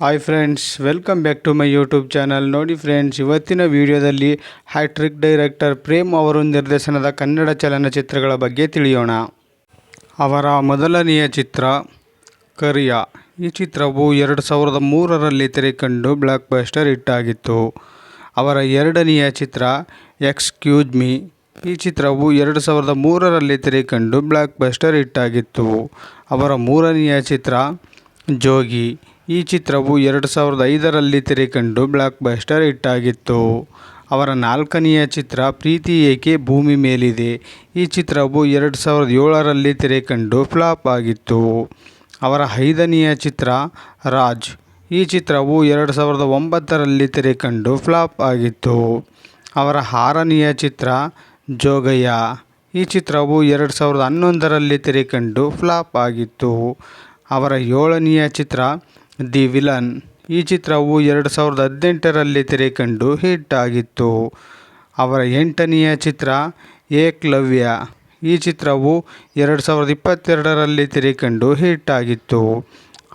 Hi friends welcome back to my YouTube channel ನೋಡಿ friends ಇವತ್ತಿನ ವಿಡಿಯೋದಲ್ಲಿ ಹ್ಯಾಟ್ರಿಕ್ ಡೈರೆಕ್ಟರ್ ಪ್ರೇಮ್ ಅವರು ನಿರ್ದೇಶನದ ಕನ್ನಡ ಚಲನಚಿತ್ರಗಳ ಬಗ್ಗೆ ತಿಳಿಯೋಣ. ಅವರ ಮೊದಲನೆಯ ಚಿತ್ರ, ಕರಿಯ. ಈ ಚಿತ್ರವು ಎರಡು ಸಾವಿರದ ಮೂರರಲ್ಲಿ ತೆರೆಕಂಡು ಬ್ಲಾಕ್ ಬಸ್ಟರ್ ಹಿಟ್ಟಾಗಿತ್ತು ಅವರ ಎರಡನೆಯ ಚಿತ್ರ ಎಕ್ಸ್ಕ್ಯೂಸ್ ಮಿ ಈ ಚಿತ್ರವು ಎರಡು ಸಾವಿರದ ಮೂರರಲ್ಲಿ ತೆರೆಕಂಡು ಬ್ಲಾಕ್ ಬಸ್ಟರ್ ಹಿಟ್ಟಾಗಿತ್ತು ಅವರ ಮೂರನೆಯ ಚಿತ್ರ ಜೋಗಿ ಈ ಚಿತ್ರವು ಎರಡು ಸಾವಿರದ ಐದರಲ್ಲಿ ತೆರೆಕಂಡು ಬ್ಲಾಕ್ ಬಸ್ಟರ್ ಹಿಟ್ಟಾಗಿತ್ತು. ಅವರ ನಾಲ್ಕನೆಯ ಚಿತ್ರ ಪ್ರೀತಿ ಏಕೆ ಭೂಮಿ ಮೇಲಿದೆ? ಈ ಚಿತ್ರವು ಎರಡು ಸಾವಿರದ ಏಳರಲ್ಲಿ ತೆರೆಕಂಡು ಫ್ಲಾಪ್ ಆಗಿತ್ತು. ಅವರ ಐದನೆಯ ಚಿತ್ರ ರಾಜ್. ಈ ಚಿತ್ರವು ಎರಡು ಸಾವಿರದ ಒಂಬತ್ತರಲ್ಲಿ ತೆರೆಕಂಡು ಫ್ಲಾಪ್ ಆಗಿತ್ತು. ಅವರ ಆರನೆಯ ಚಿತ್ರ ಜೋಗಯ್ಯ. ಈ ಚಿತ್ರವು ಎರಡು ಸಾವಿರದ ಹನ್ನೊಂದರಲ್ಲಿ ತೆರೆಕಂಡು ಫ್ಲಾಪ್ ಆಗಿತ್ತು. ಅವರ ಏಳನೆಯ ಚಿತ್ರ ದಿ ವಿಲನ್. ಈ ಚಿತ್ರವು ಎರಡು ಸಾವಿರದ ಹದಿನೆಂಟರಲ್ಲಿ ತೆರೆಕಂಡು ಹಿಟ್ ಆಗಿತ್ತು. ಅವರ ಎಂಟನೆಯ ಚಿತ್ರ ಏಕಲವ್ಯ. ಈ ಚಿತ್ರವು ಎರಡು ಸಾವಿರದ ಇಪ್ಪತ್ತೆರಡರಲ್ಲಿ ತೆರೆಕಂಡು ಹಿಟ್ ಆಗಿತ್ತು.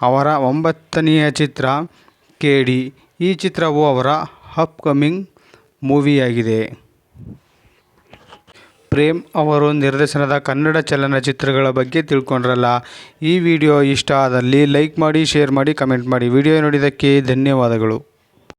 ಅವರ ಒಂಬತ್ತನೆಯ ಚಿತ್ರ ಕೇಡಿ. ಈ ಚಿತ್ರವು ಅವರ ಅಪ್ಕಮಿಂಗ್ ಮೂವಿಯಾಗಿದೆ. ಪ್ರೇಮ್ ಅವರು ನಿರ್ದೇಶನದ ಕನ್ನಡ ಚಲನಚಿತ್ರಗಳ ಬಗ್ಗೆ ತಿಳ್ಕೊಂಡ್ರಲ್ಲ. ಈ ವಿಡಿಯೋ ಇಷ್ಟ ಆದಲ್ಲಿ ಲೈಕ್ ಮಾಡಿ, ಶೇರ್ ಮಾಡಿ, ಕಮೆಂಟ್ ಮಾಡಿ. ವಿಡಿಯೋ ನೋಡಿದ್ದಕ್ಕೆ ಧನ್ಯವಾದಗಳು.